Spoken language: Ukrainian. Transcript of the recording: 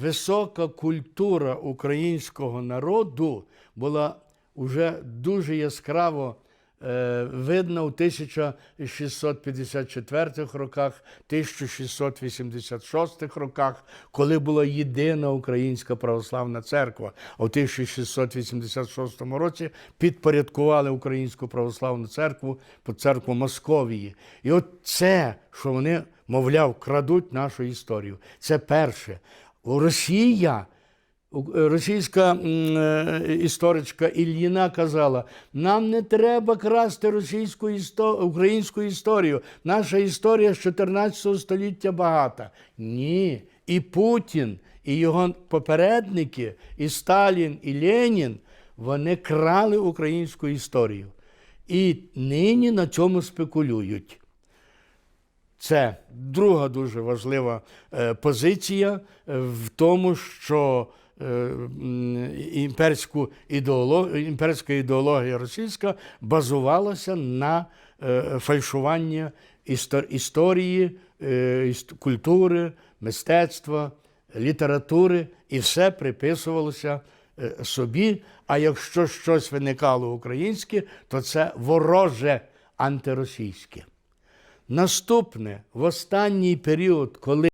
висока культура українського народу була вже дуже яскраво е, видна у 1654 роках, 1686 роках, коли була єдина українська православна церква. А в 1686 році підпорядкували українську православну церкву по церкву Московії. І от це, що вони, мовляв, крадуть нашу історію. Це перше. Росія. Е, Російська е, історичка Ільїна казала: нам не треба красти російську істо... українську історію. Наша історія з 14 століття багата. Ні. І Путін, і його попередники, і Сталін, і Ленін вони крали українську історію. І нині на цьому спекулюють. Це друга дуже важлива е, позиція е, в тому, що е, імперську ідеолог, імперська ідеологія російська базувалася на фальшуванні історії, культури, мистецтва, літератури, і все приписувалося собі. А якщо щось виникало українське, то це вороже антиросійське. Наступне в останній період, коли